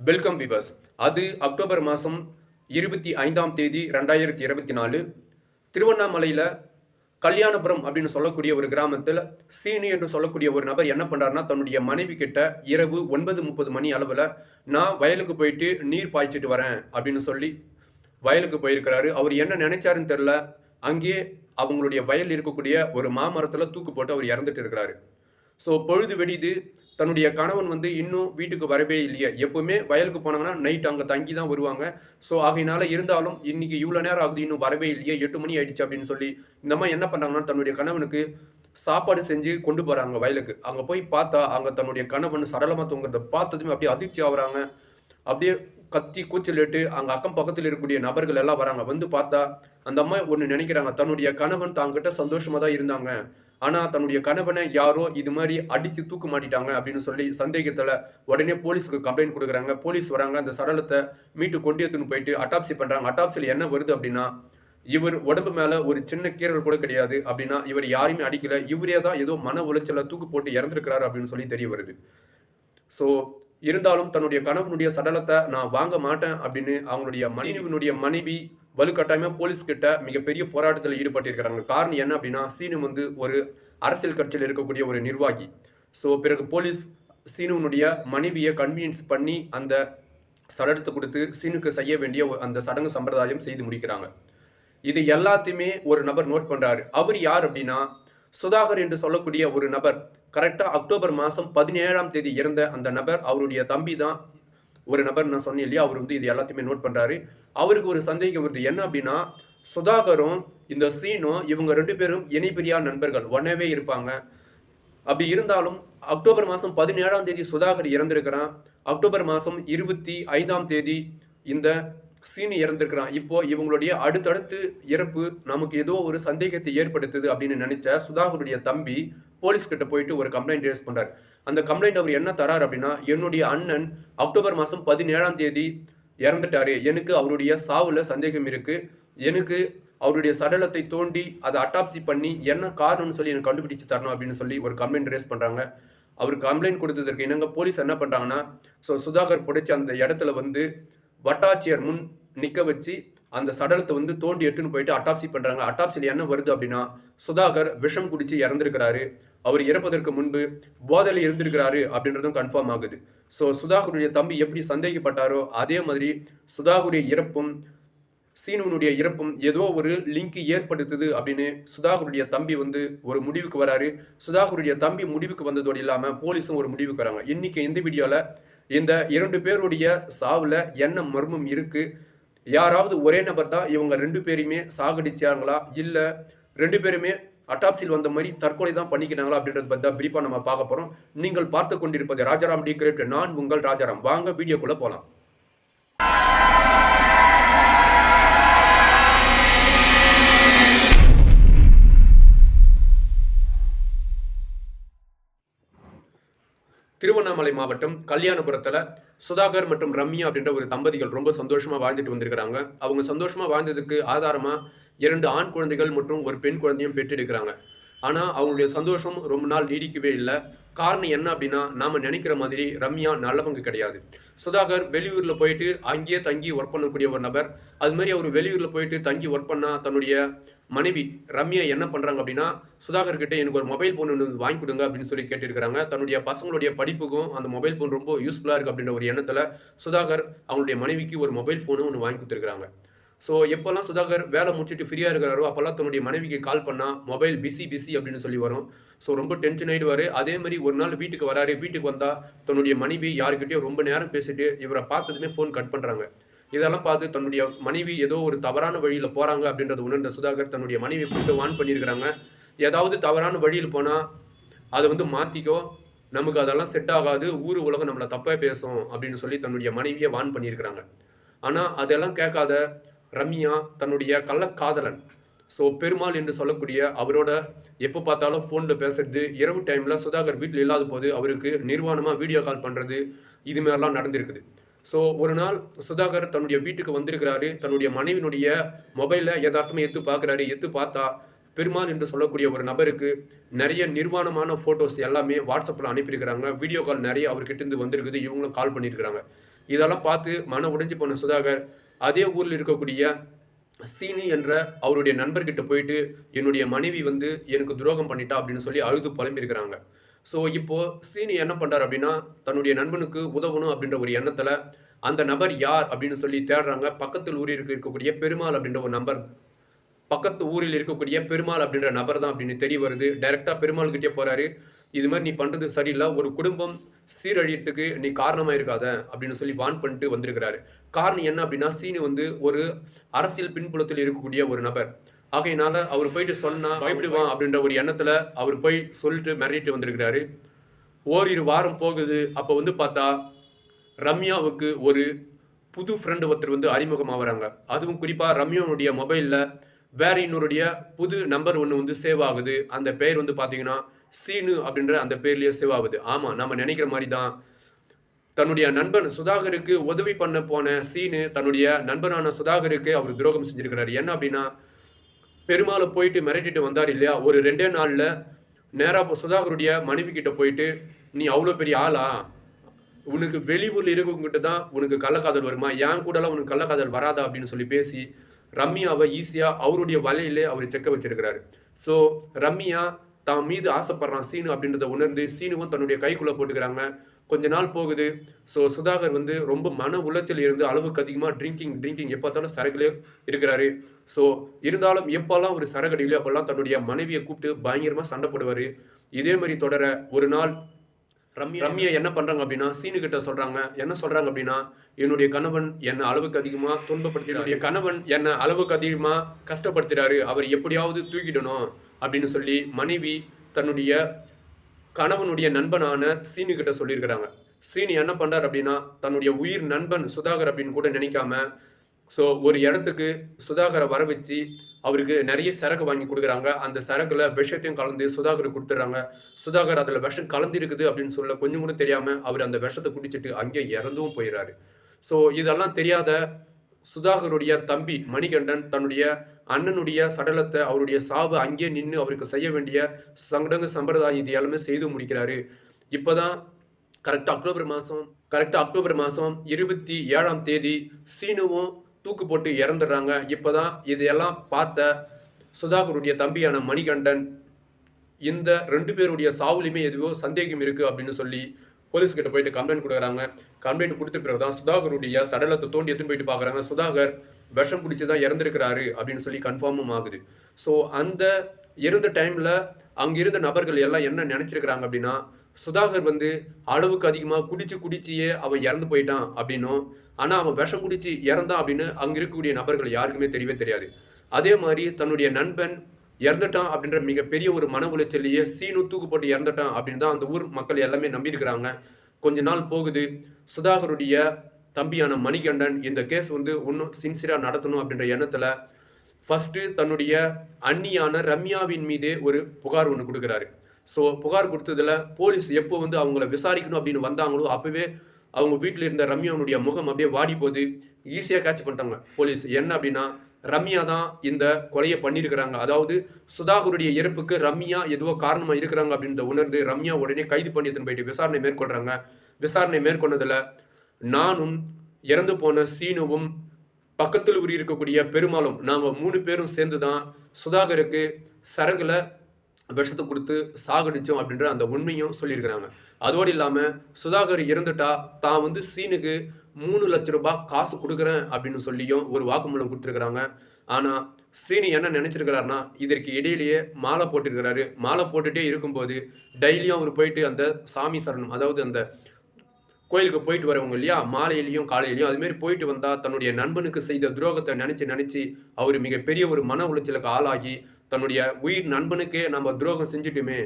Welcome viewers அது October மாதம் இருபத்தி ஐந்தாம் தேதி ரெண்டாயிரத்தி இருபத்தி நாலு. திருவண்ணாமலையில் கல்யாணபுரம் அப்படின்னு சொல்லக்கூடிய ஒரு கிராமத்தில் சீனி என்று சொல்லக்கூடிய ஒரு நபர் என்ன பண்ணுறாருன்னா தன்னுடைய மனைவி கிட்ட இரவு ஒன்பது முப்பது மணி அளவில் நான் வயலுக்கு போயிட்டு நீர் பாய்ச்சிட்டு வரேன் அப்படின்னு சொல்லி வயலுக்கு போயிருக்கிறாரு. அவர் என்ன நினைச்சாருன்னு தெரில அங்கேயே அவங்களுடைய வயல் இருக்கக்கூடிய ஒரு மாமரத்தில் தூக்கு போட்டு அவர் இறந்துட்டு இருக்கிறாரு. ஸோ பொழுது வெடிது தன்னுடைய கணவன் வந்து இன்னும் வீட்டுக்கு வரவே இல்லையே. எப்பவுமே வயலுக்கு போனாங்கன்னா நைட் அங்கே தங்கி தான் வருவாங்க. ஸோ ஆகையினால இருந்தாலும் இன்னைக்கு இவ்வளோ நேரம் ஆகுது இன்னும் வரவே இல்லையே. எட்டு மணி ஆயிடுச்சு அப்படின்னு சொல்லி இந்த மாதிரி என்ன பண்ணாங்கன்னா தன்னுடைய கணவனுக்கு சாப்பாடு செஞ்சு கொண்டு போகிறாங்க வயலுக்கு. அங்கே போய் பார்த்தா அங்கே தன்னுடைய கணவன் சடலமாக தூங்குறத பார்த்ததுமே அப்படியே அதிர்ச்சி ஆகுறாங்க. அப்படியே கத்தி கூச்சலிட்டு அங்கே அக்கம் பக்கத்தில் இருக்கக்கூடிய நபர்கள் எல்லாம் வராங்க. வந்து பார்த்தா அந்த அம்மா ஒன்று நினைக்கிறாங்க. தன்னுடைய கணவன் தாங்கிட்ட சந்தோஷமாக தான் இருந்தாங்க. ஆனா தன்னுடைய கணவனை யாரோ இது மாதிரி அடிச்சு தூக்கு மாட்டிட்டாங்க அப்படின்னு சொல்லி சந்தேகத்துல உடனே போலீஸ்க்கு கம்ப்ளைண்ட் கொடுக்குறாங்க. போலீஸ் வராங்க. அந்த சடலத்தை மீட்டு கொண்டு எடுத்துன்னு போயிட்டு அட்டாப்சி பண்றாங்க. அட்டாப்சியில் என்ன வருது அப்படின்னா இவர் உடம்பு மேல ஒரு சின்ன கீறல் கூட கிடையாது அப்படின்னா இவர் யாரையுமே அடிக்கல. இவரே தான் ஏதோ மன உளைச்சல தூக்கு போட்டு இறந்துருக்கிறாரு அப்படின்னு சொல்லி தெரிய வருது. ஸோ இருந்தாலும் தன்னுடைய கணவனுடைய சடலத்தை நான் வாங்க மாட்டேன் அப்படின்னு அவங்களுடைய மனைவியினுடைய மனைவி வலுக்கட்டாயமாக போலீஸ் கிட்ட மிகப்பெரிய போராட்டத்தில் ஈடுபட்டிருக்கிறாங்க. காரணம் என்ன அப்படின்னா சீனு வந்து ஒரு அரசியல் கட்சியில் இருக்கக்கூடிய ஒரு நிர்வாகி. ஸோ பிறகு போலீஸ் சீனுவனுடைய மனைவியை கன்வீனியன்ஸ் பண்ணி அந்த சடலத்தை கொடுத்து சீனுக்கு செய்ய வேண்டிய அந்த சடங்கு சம்பிரதாயம் செய்து முடிக்கிறாங்க. இது எல்லாத்தையுமே ஒரு நபர் நோட் பண்ணுறாரு அவர் யார் அப்படின்னா சுதாகர் என்று சொல்லக்கூடிய ஒரு நபர். கரெக்டாக அக்டோபர் மாதம் பதினேழாம் தேதி இறந்த அந்த நபர் அவருடைய தம்பி தான் ஒரு நபர் நான் சொன்னேன் இல்லையா அவர் வந்து இது எல்லாத்தையுமே நோட் பண்ணுறாரு அவருக்கு ஒரு சந்தேகம் வருது. என்ன அப்படின்னா சுதாகரும் இந்த சீனும் இவங்க ரெண்டு பேரும் இணைபிரியா நண்பர்கள். ஒன்னவே இருப்பாங்க. அப்படி இருந்தாலும் அக்டோபர் மாதம் பதினேழாம் தேதி சுதாகர் இறந்திருக்கிறான். அக்டோபர் மாதம் இருபத்தி ஐந்தாம் தேதி இந்த சீனி இறந்திருக்கிறான். இப்போ இவங்களுடைய அடுத்தடுத்து இறப்பு நமக்கு ஏதோ ஒரு சந்தேகத்தை ஏற்படுத்துது அப்படின்னு நினைச்ச சுதாகருடைய தம்பி போலீஸ் கிட்ட போயிட்டு ஒரு கம்ப்ளைண்ட் ரேஸ் பண்றாரு. அந்த கம்ப்ளைண்ட் அவர் என்ன தரார் அப்படின்னா என்னுடைய அண்ணன் அக்டோபர் மாதம் பதினேழாம் தேதி இறந்துட்டாரு. எனக்கு அவருடைய சாவுல சந்தேகம் இருக்கு. எனக்கு அவருடைய சடலத்தை தோண்டி அதை அட்டாப்சி பண்ணி என்ன காரணம்னு சொல்லி எனக்கு கண்டுபிடிச்சு தரணும் அப்படின்னு சொல்லி ஒரு கம்ப்ளைண்ட் ரேஸ் பண்றாங்க. அவர் கம்ப்ளைண்ட் கொடுத்ததற்கு என்னங்க போலீஸ் என்ன பண்றாங்கன்னா ஸோ சுதாகர் புடைச்சி அந்த இடத்துல வந்து வட்டாட்சியர் முன் நிக்க வச்சு அந்த சடலத்தை வந்து தோண்டி எட்டுன்னு போயிட்டு அட்டாப்சி பண்றாங்க. அட்டாப்சியில் என்ன வருது அப்படின்னா சுதாகர் விஷம் குடிச்சு இறந்துருக்கிறாரு. அவர் இறப்பதற்கு முன்பு போதையில் இருந்திருக்கிறாரு அப்படின்றதும் கன்ஃபார்ம் ஆகுது. ஸோ சுதாகருடைய தம்பி எப்படி சந்தேகப்பட்டாரோ அதே மாதிரி சுதாகருடைய இறப்பும் சீனுவனுடைய இறப்பும் ஏதோ ஒரு லிங்க் ஏற்படுத்துது அப்படின்னு சுதாகருடைய தம்பி வந்து ஒரு முடிவுக்கு வராரு. சுதாகருடைய தம்பி முடிவுக்கு வந்ததோடு இல்லாமல் போலீஸும் ஒரு முடிவுக்கு வராங்க. இன்னைக்கு இந்த வீடியோவில் இந்த இரண்டு பேருடைய சாவில் என்ன மர்மம் இருக்குது யாராவது ஒரே நபர் தான் இவங்க ரெண்டு பேரையுமே சாகடிச்சாங்களா? இல்லை ரெண்டு பேருமே அட்டாப்சியில் வந்த மாதிரி தற்கொலை தான் பண்ணிக்கிறாங்களா அப்படின்றது பற்றி தான் நம்ம பார்க்க போகிறோம் நீங்கள் பார்த்து கொண்டிருப்பது ராஜாராம் டி நான் உங்கள் ராஜாராம். வாங்க வீடியோக்குள்ளே போகலாம் திருவண்ணாமலை மாவட்டம் கல்யாணபுரத்துல சுதாகர் மற்றும் ரம்யா அப்படின்ற ஒரு தம்பதிகள் ரொம்ப சந்தோஷமாக வாழ்ந்துட்டு வந்திருக்கிறாங்க. அவங்க சந்தோஷமாக வாழ்ந்ததுக்கு ஆதாரமாக இரண்டு ஆண் குழந்தைகள் மற்றும் ஒரு பெண் குழந்தையும் பெற்றெடுக்கிறாங்க ஆனால் அவங்களுடைய சந்தோஷம் ரொம்ப நாள் நீடிக்கவே இல்லை. காரணம் என்ன அப்படின்னா நாம் நினைக்கிற மாதிரி ரம்யா நல்லவங்க கிடையாது. சுதாகர் வெளியூரில் போயிட்டு அங்கேயே தங்கி ஒர்க் பண்ணக்கூடிய ஒரு நபர். அது மாதிரி அவர் வெளியூரில் போயிட்டு தங்கி ஒர்க் பண்ணால் தன்னுடைய மனைவி ரம்யா என்ன பண்ணுறாங்க அப்படின்னா சுதாகர் கிட்டே எனக்கு ஒரு மொபைல் ஃபோன் ஒன்று வாங்கி கொடுங்க அப்படின்னு சொல்லி கேட்டிருக்கிறாங்க. தன்னுடைய பசங்களுடைய படிப்புக்கும் அந்த மொபைல் ஃபோன் ரொம்ப யூஸ்ஃபுல்லாக இருக்குது அப்படின்ற ஒரு எண்ணத்தில் சுதாகர் அவங்களுடைய மனைவிக்கு ஒரு மொபைல் ஃபோனும் ஒன்று வாங்கி கொடுத்துருக்காங்க ஸோ எப்போல்லாம் சுதாகர் வேலை முடிச்சுட்டு ஃப்ரீயாக இருக்கிறாரோ அப்போல்லாம் தன்னுடைய மனைவிக்கு கால் பண்ணால் மொபைல் பிஸி பிஸி அப்படின்னு சொல்லி வரும். ஸோ ரொம்ப டென்ஷன் ஆகிடுவார் அதே மாதிரி ஒரு நாள் வீட்டுக்கு வராரு. வீட்டுக்கு வந்தால் தன்னுடைய மனைவி யாருக்கிட்டேயும் ரொம்ப நேரம் பேசிட்டு இவரை பார்த்ததுமே ஃபோன் கட் பண்ணுறாங்க இதெல்லாம் பார்த்து தன்னுடைய மனைவி ஏதோ ஒரு தவறான வழியில் போகிறாங்க அப்படின்றத உணர்ந்த சுதாகர் தன்னுடைய மனைவி கூப்பிட்டு வான் பண்ணியிருக்கிறாங்க. ஏதாவது தவறான வழியில் போனால் அதை வந்து மாற்றிக்கோ நமக்கு அதெல்லாம் செட் ஆகாது. ஊர் உலகம் நம்மளை தப்பாக பேசும் அப்படின்னு சொல்லி தன்னுடைய மனைவியை வான் பண்ணியிருக்கிறாங்க. ஆனால் அதெல்லாம் கேட்காத ரம்யா தன்னுடைய கள்ளக்காதலன். ஸோ பெருமாள் என்று சொல்லக்கூடிய அவரோட எப்போ பார்த்தாலும் ஃபோனில் பேசுறது இரவு டைமில் சுதாகர் வீட்டில் இல்லாத போது அவருக்கு நிர்வாணமாக வீடியோ கால் பண்ணுறது இது மாதிரிலாம் நடந்திருக்குது. ஸோ ஒரு நாள் சுதாகர் தன்னுடைய வீட்டுக்கு வந்திருக்கிறாரு. தன்னுடைய மனைவினுடைய மொபைலில் யதார்த்தமாக எடுத்து பார்க்குறாரு. எடுத்து பார்த்தா பெருமாள் என்று சொல்லக்கூடிய ஒரு நபருக்கு நிறைய நிர்வாணமான ஃபோட்டோஸ் எல்லாமே வாட்ஸ்அப்பில் அனுப்பியிருக்கிறாங்க. வீடியோ கால் நிறைய அவர்கிட்ட இருந்து வந்திருக்குது. இவங்களும் கால் பண்ணியிருக்கிறாங்க. இதெல்லாம் பார்த்து மன உடைஞ்சு போன சுதாகர் அதே ஊரில் இருக்கக்கூடிய சீனி என்ற அவருடைய நண்பர்கிட்ட போயிட்டு என்னுடைய மனைவி வந்து எனக்கு துரோகம் பண்ணிட்டா அப்படின்னு சொல்லி அழுது புலம்பியிருக்கிறாங்க. ஸோ இப்போது சீனி என்ன பண்ணுறார் அப்படின்னா தன்னுடைய நண்பனுக்கு உதவணும் அப்படின்ற ஒரு எண்ணத்தில் அந்த நபர் யார் அப்படின்னு சொல்லி தேடுறாங்க. பக்கத்தில் ஊரில் இருக்க- இருக்கக்கூடிய பெருமாள் அப்படின்ற ஒரு நம்பர் பக்கத்து ஊரில் இருக்கக்கூடிய பெருமாள் அப்படின்ற நபர் தான் அப்படின்னு தெரிய வருது. டைரெக்டாக பெருமாள் கிட்டே இது மாதிரி நீ பண்ணுறது சரியில்லை. ஒரு குடும்பம் சீரழியத்துக்கு நீ காரணமாக இருக்காத அப்படின்னு சொல்லி வான் பண்ணிட்டு வந்திருக்கிறாரு. காரணம் என்ன அப்படின்னா சீனு வந்து ஒரு அரசியல் பின்புலத்தில் இருக்கக்கூடிய ஒரு நபர். ஆகையினால அவர் போயிட்டு சொன்னா பயப்படுவான் அப்படின்ற ஒரு எண்ணத்தில் அவர் போய் சொல்லிட்டு மிரட்டிட்டு வந்திருக்கிறாரு. ஓரிரு வாரம் போகுது. அப்போ வந்து பார்த்தா ரம்யாவுக்கு ஒரு புது ஃப்ரெண்டு ஒருத்தர் வந்து அறிமுகமாகறாங்க அதுவும் குறிப்பாக ரம்யாவுடைய மொபைலில் வேற இன்னொருடைய புது நம்பர் ஒன்று வந்து சேவ் ஆகுது. அந்த பெயர் வந்து பார்த்தீங்கன்னா சீனு அப்படின்ற அந்த பேர்லயே சேவ் ஆகுது ஆமாம் நம்ம நினைக்கிற மாதிரி தான் தன்னுடைய நண்பன் சுதாகருக்கு உதவி பண்ண போன சீனு தன்னுடைய நண்பனான சுதாகருக்கு அவர் துரோகம் செஞ்சிருக்கிறார். என்ன அப்படின்னா பெருமாளை போயிட்டு மிரட்டிட்டு வந்தார் இல்லையா? ஒரு ரெண்டே நாள்ல நேராக சுதாகருடைய மனைவி கிட்ட போயிட்டு நீ அவ்வளோ பெரிய ஆளா? உனக்கு வெளியூரில் இருக்கவங்ககிட்ட தான் உனக்கு கள்ளக்காதல் வருமா? என் கூடலாம் உனக்கு கள்ளக்காதல் வராதா? அப்படின்னு சொல்லி பேசி ரம்யாவை ஈஸியாக அவருடைய வலையிலே அவர் செக்க வச்சிருக்கிறாரு. ஸோ ரம்யா தான் மீது ஆசைப்படுறான் சீனு அப்படின்றத உணர்ந்து சீனுவும் தன்னுடைய கைக்குள்ள போட்டுக்கிறாங்க. கொஞ்ச நாள் போகுது. ஸோ சுதாகர் வந்து ரொம்ப மன உளைச்சல் இருந்து அளவுக்கு அதிகமாக ட்ரிங்கிங் ட்ரிங்கிங் எப்போ பார்த்தாலும் சரக்குலே இருக்கிறாரு. ஸோ இருந்தாலும் எப்போல்லாம் ஒரு சரக்கு அடிக்கலையோ அப்போல்லாம் தன்னுடைய மனைவியை கூப்பிட்டு பயங்கரமாக சண்டை போடுவார். இதே மாதிரி தொடர ஒரு நாள் ரம்யா ரம்யா என்ன பண்றாங்க அப்படின்னா சீனு கிட்ட சொல்றாங்க. என்ன சொல்றாங்க அப்படின்னா என்னுடைய கணவன் என்ன அளவுக்கு அதிகமா துன்பப்படுத்தினார் என்னுடைய கணவன் என்ன அளவுக்கு அதிகமா கஷ்டப்படுத்துறாரு. அவர் எப்படியாவது தூக்கிடணும். அப்படின்னு சொல்லி மனைவி தன்னுடைய கணவனுடைய நண்பனான சீனு கிட்ட சொல்லியிருக்கிறாங்க. சீனி என்ன பண்ணுறார் அப்படின்னா தன்னுடைய உயிர் நண்பன் சுதாகர் அப்படின்னு கூட நினைக்காம ஸோ ஒரு இடத்துக்கு சுதாகரை வர வச்சு அவருக்கு நிறைய சரக்கு வாங்கி கொடுக்குறாங்க. அந்த சரக்கில் விஷத்தையும் கலந்து சுதாகர் கொடுத்துட்றாங்க. சுதாகர் அதில் விஷம் கலந்து இருக்குது அப்படின்னு சொல்ல கொஞ்சம் கூட தெரியாமல் அவர் அந்த விஷத்தை குடிச்சிட்டு அங்கே இறந்தும் போயிடுறாரு. ஸோ இதெல்லாம் தெரியாத சுதாகருடைய தம்பி மணிகண்டன் தன்னுடைய அண்ணனுடைய சடலத்தை அவருடைய சாவு அங்கேயே நின்று அவருக்கு செய்ய வேண்டிய சடங்கு சம்பிரதாயம் இது எல்லாமே செய்து முடிக்கிறாரு. இப்போதான் கரெக்டாக அக்டோபர் மாதம் கரெக்டாக அக்டோபர் மாதம் இருபத்தி ஏழாம் தேதி சீனுவும் தூக்கு போட்டு இறந்துடுறாங்க. இப்போதான் இதையெல்லாம் பார்த்த சுதாகருடைய தம்பியான மணிகண்டன் இந்த ரெண்டு பேருடைய சாவுலையுமே எதுவோ சந்தேகம் இருக்கு அப்படின்னு சொல்லி போலீஸ் கிட்ட போயிட்டு கம்ப்ளைண்ட் கொடுக்குறாங்க. கம்ப்ளைண்ட் கொடுத்த பிறகு தான் சுதாகருடைய சடலத்தை தோண்டி எடுத்துன்னு போயிட்டு பார்க்குறாங்க சுதாகர் விஷம் குடிச்சு தான் இறந்துருக்கிறாரு அப்படின்னு சொல்லி கன்ஃபார்மும் ஆகுது. ஸோ அந்த இருந்த டைம்ல அங்க இருந்த நபர்கள் எல்லாம் என்ன நினைச்சிருக்கிறாங்க அப்படின்னா சுதாகர் வந்து அளவுக்கு அதிகமாக குடிச்சு குடிச்சியே அவன் இறந்து போயிட்டான் அப்படின்னும். ஆனால் அவன் விஷம் குடிச்சு இறந்தான் அப்படின்னு அங்கே இருக்கக்கூடிய நபர்கள் யாருக்குமே தெரியவே தெரியாது. அதே மாதிரி தன்னுடைய நண்பன் இறந்துட்டான் அப்படின்ற மிகப்பெரிய ஒரு மன உளைச்சலையே சீனு தூக்கு போட்டு இறந்துட்டான் அப்படின்னு தான் அந்த ஊர் மக்கள் எல்லாமே நம்பியிருக்கிறாங்க. கொஞ்ச நாள் போகுது. சுதாகருடைய தம்பியான மணிகண்டன் இந்த கேஸ் வந்து இன்னும் சின்சியராக நடத்தணும் அப்படின்ற எண்ணத்தில் ஃபஸ்ட்டு தன்னுடைய அண்ணியான ரம்யாவின் மீதே ஒரு புகார் ஒன்று கொடுக்குறாரு. ஸோ புகார் கொடுத்ததுல போலீஸ் எப்போ வந்து அவங்கள விசாரிக்கணும் அப்படின்னு வந்தாங்களோ அப்போவே அவங்க வீட்டில் இருந்த ரம்யாவுடைய முகம் அப்படியே வாடி போகுது ஈஸியாக கேட்ச் பண்ணிட்டாங்க. போலீஸ் என்ன அப்படின்னா ரம்யா தான் இந்த கொலையை பண்ணியிருக்கிறாங்க. அதாவது சுதாகருடைய இறப்புக்கு ரம்யா எதுவோ காரணமாக இருக்கிறாங்க அப்படின்றத உணர்ந்து ரம்யா உடனே கைது பண்ணி போயிட்டு விசாரணை மேற்கொள்கிறாங்க விசாரணை மேற்கொண்டதில் நானும் இறந்து போன சீனுவும் பக்கத்தில் ஊறி இருக்கக்கூடிய பெருமாளும் நாங்கள் மூணு பேரும் சேர்ந்து தான் சுதாகருக்கு சரகுல விஷத்தை கொடுத்து சாகடிச்சோம் அப்படின்ற அந்த உண்மையும் சொல்லியிருக்கிறாங்க. அதோடு இல்லாமல் சுதாகர் இறந்துட்டா தான் வந்து சீனுக்கு மூணு லட்ச ரூபாய் காசு கொடுக்குறேன் அப்படின்னு சொல்லியும் ஒரு வாக்குமூலம் கொடுத்துருக்குறாங்க. ஆனால் சீனி என்ன நினைச்சிருக்கிறாருன்னா இதற்கு இடையிலேயே மாலை போட்டிருக்கிறாரு. மாலை போட்டுகிட்டே இருக்கும்போது டெய்லியும் அவர் போயிட்டு அந்த சாமி சரணம் அதாவது அந்த கோயிலுக்கு போயிட்டு வரவங்க இல்லையா மாலையிலையும் காலையிலையும் அதுமாரி போயிட்டு வந்தால் தன்னுடைய நண்பனுக்கு செய்த துரோகத்தை நினச்சி நினச்சி அவர் மிகப்பெரிய ஒரு மன உளைச்சலுக்கு ஆளாகி தன்னுடைய உயிர் நண்பனுக்கே நம்ம துரோகம் செஞ்சுட்டுமே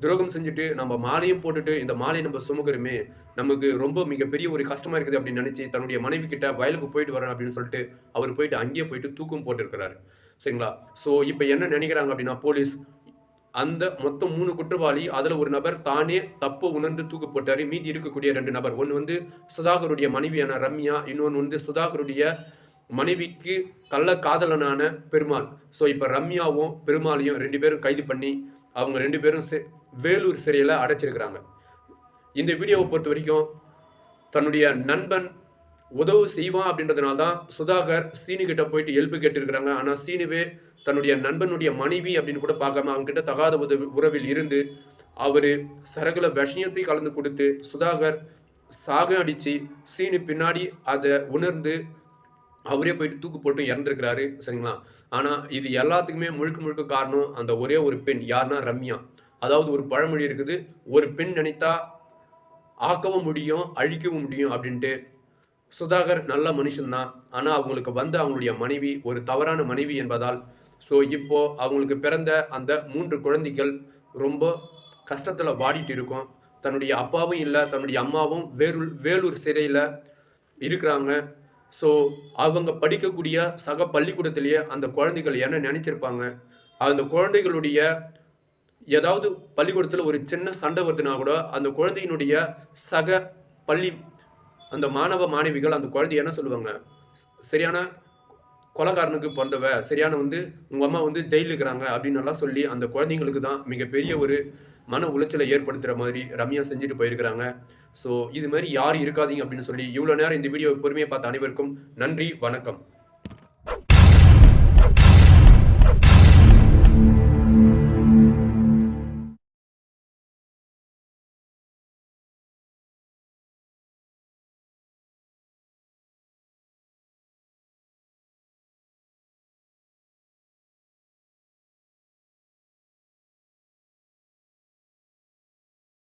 துரோகம் செஞ்சுட்டு நம்ம மாலையும் போட்டுட்டு இந்த மாலையை நம்ம சுமக்கிறோமே நமக்கு ரொம்ப மிகப்பெரிய ஒரு கஷ்டமாக இருக்குது அப்படின்னு நினச்சி தன்னுடைய மனைவி கிட்ட வயலுக்கு போயிட்டு வரேன் அப்படின்னு சொல்லிட்டு அவர் போயிட்டு அங்கேயே போயிட்டு தூக்கம் போட்டிருக்கிறாரு. சரிங்களா? ஸோ இப்போ என்ன நினைக்கிறாங்க அப்படின்னா போலீஸ் அந்த மொத்தம் மூணு குற்றவாளி அதில் ஒரு நபர் தானே தப்பு உணர்ந்து தூக்கு போட்டார். மீதி இருக்கக்கூடிய ரெண்டு நபர். ஒன்று வந்து சுதாகருடைய மனைவியான ரம்யா இன்னொன்று வந்து சுதாகருடைய மனைவிக்கு கள்ள காதலனான பெருமாள். ஸோ இப்போ ரம்யாவும் பெருமாளையும் ரெண்டு பேரும் கைது பண்ணி அவங்க ரெண்டு பேரும் வேலூர் சிறையில் அடைச்சிருக்கிறாங்க. இந்த வீடியோவை பொறுத்த வரைக்கும் தன்னுடைய நண்பன் உதவு செய்வான் அப்படின்றதுனால தான் சுதாகர் சீனு கிட்ட போயிட்டு ஹெல்ப் கேட்டிருக்கிறாங்க. ஆனால் சீனுவே தன்னுடைய நண்பனுடைய மனைவி அப்படின்னு கூட பார்க்காம அவங்ககிட்ட தகாத உதவி உறவில் இருந்து அவர் சரகுல விஷயத்தை கலந்து கொடுத்து சுதாகர் சாக அடித்து சீனு பின்னாடி அதை உணர்ந்து அவரே போயிட்டு தூக்கு போட்டு இறந்துருக்கிறாரு. சரிங்களா? ஆனால் இது எல்லாத்துக்குமே முழுக்க முழுக்க காரணம் அந்த ஒரே ஒரு பெண் யாருன்னா ரம்யா. அதாவது ஒரு பழமொழி இருக்குது ஒரு பெண் நினைத்தா ஆக்கவும் முடியும் அழிக்கவும் முடியும் அப்படின்ட்டு சுதாகர் நல்ல மனுஷன்தான். ஆனால் அவங்களுக்கு வந்த அவங்களுடைய மனைவி ஒரு தவறான மனைவி என்பதால் ஸோ இப்போ அவங்களுக்கு பிறந்த அந்த மூன்று குழந்தைகள் ரொம்ப கஷ்டத்தில் வாடிட்டு இருக்கும். தன்னுடைய அப்பாவும் இல்லை தன்னுடைய அம்மாவும் வேலூர் வேலூர் சிறையில் இருக்கிறாங்க. ஸோ அவங்க படிக்கக்கூடிய சக பள்ளிக்கூடத்திலேயே அந்த குழந்தைகள் என்ன நினச்சிருப்பாங்க? அந்த குழந்தைகளுடைய ஏதாவது பள்ளிக்கூடத்தில் ஒரு சின்ன சண்டை வருதுன்னா கூட அந்த குழந்தையினுடைய சக பள்ளி அந்த மாணவ மாணவிகள் அந்த குழந்தை என்ன சொல்லுவாங்க? சரியான கொலகாரனுக்கு பிறந்தவ சரியான வந்து உங்கள் அம்மா வந்து ஜெயிலுக்கு இருக்கிறாங்க அப்படின்னு எல்லாம் சொல்லி அந்த குழந்தைங்களுக்கு தான் மிகப்பெரிய ஒரு மன உளைச்சலை ஏற்படுத்துகிற மாதிரி ரம்யா செஞ்சுட்டு போயிருக்கிறாங்க. ஸோ இது மாதிரி யார் இருக்காதீங்க அப்படின்னு சொல்லி இவ்வளோ நேரம் இந்த வீடியோ பொறுமையை பார்த்த அனைவருக்கும் நன்றி வணக்கம்.